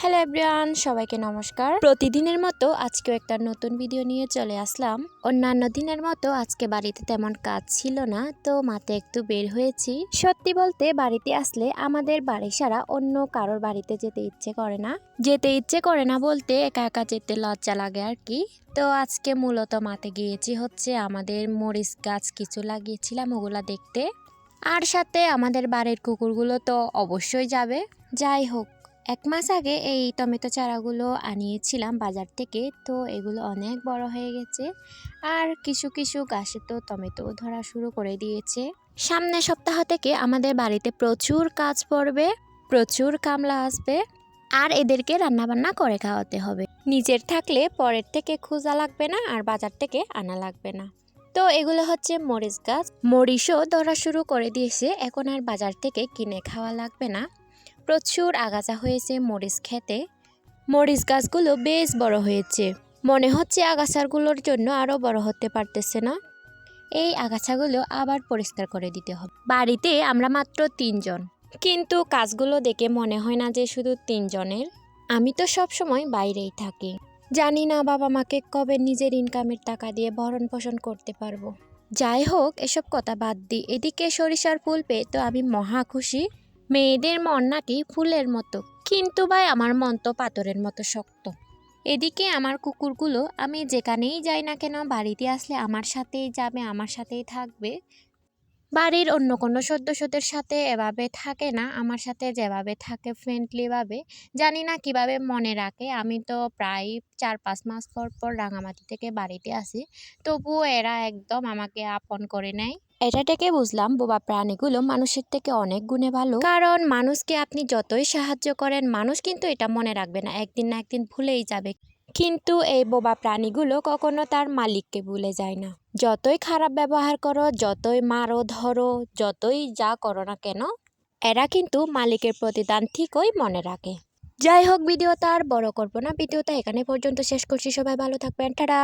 Hello everyone, সবাইকে নমস্কার। প্রতিদিনের মতো আজকেও একটা নতুন ভিডিও নিয়ে চলে আসলাম। অন্যান্য দিনের মতো আজকে বাড়িতে তেমন কাজ ছিল না, তো মাতে একটু বের হয়েছি। সত্যি বলতে বাড়িতে আসলে আমাদের বাড়ি সারা অন্য কারোর বাড়িতে যেতে ইচ্ছে করে না। যেতে ইচ্ছে করে না বলতে একা একা যেতে লজ্জা লাগে আর কি। তো আজকে মূলত মাতে গিয়েছি হচ্ছে আমাদের মরিচ গাছ কিছু লাগিয়েছিলাম ওগুলা দেখতে। আর সাথে আমাদের বাড়ির কুকুরগুলো তো অবশ্যই যাবে। যাই হোক এক মাস আগে এই টমেটো চারাগুলো আনিয়েছিলাম বাজার থেকে, তো এগুলো অনেক বড় হয়ে গেছে। আর কিছু কিছু গাছে তো টমেটো ধরা শুরু করে দিয়েছে। সামনের সপ্তাহ থেকে আমাদের বাড়িতে প্রচুর কাজ পড়বে, প্রচুর কামলা আসবে, আর এদেরকে রান্নাবান্না করে খাওয়াতে হবে। নিজের থাকলে পরের থেকে খোঁজা লাগবে না, আর বাজার থেকে আনা লাগবে না। তো এগুলো হচ্ছে মরিচ গাছ। মরিচও ধরা শুরু করে দিয়েছে, এখন আর বাজার থেকে কিনে খাওয়া লাগবে না। প্রচুর আগাছা হয়েছে মরিচ খেতে। মরিচ গাছগুলো বেশ বড় হয়েছে। মনে হচ্ছে আগাছাগুলোর জন্য আরও বড় হতে পারতেছে না। এই আগাছাগুলো আবার পরিষ্কার করে দিতে হবে। বাড়িতে আমরা মাত্র তিনজন। কিন্তু কাজগুলো দেখে মনে হয় না যে শুধু তিনজনের। আমি তো সব সময় বাইরেই থাকি। জানি না বাবা মাকে কবে নিজের ইনকামের টাকা দিয়ে ভরণ পোষণ করতে পারব। যাই হোক, এসব কথা বাদ দিই। এদিকে সরিষার ফুল পেয়ে তো আমি মহা খুশি। মেয়েদের মন নাকি ফুলের মতো, কিন্তু ভাই আমার মন তো পাথরের মতো শক্ত। এদিকে আমার কুকুরগুলো, আমি যেখানেই যাই না কেন, বাড়িতে আসলে আমার সাথেই যাবে, আমার সাথেই থাকবে। বাড়ির অন্য কোনো সদস্যদের সাথে এভাবে থাকে না, আমার সাথে যেভাবে থাকে ফ্রেন্ডলিভাবে জানি না কীভাবে মনে রাখে, আমি তো প্রায় চার পাঁচ মাস পর পর রাঙামাটি থেকে বাড়িতে আসি, তবুও এরা একদম আমাকে আপন করে নেয়। এটা থেকে বুঝলাম বোবা প্রাণীগুলো মানুষের থেকে অনেক গুণে ভালো। কারণ মানুষকে আপনি যতই সাহায্য করেন, মানুষ কিন্তু এটা মনে রাখবে না, একদিন না একদিন ভুলেই যাবে। কিন্তু এই বোবা প্রাণীগুলো কখনো তার মালিককে ভুলে যায় না। যতই খারাপ ব্যবহার করো, যতই মারো, ধরো, যতই যা করো না কেন, এরা কিন্তু মালিকের প্রতিদান ঠিকই মনে রাখে। যাই হোক, ভিডিওটা আর বড় করব না। ভিডিওটা এখানে পর্যন্ত শেষ করছি। সবাই ভালো থাকবেন। টাটা!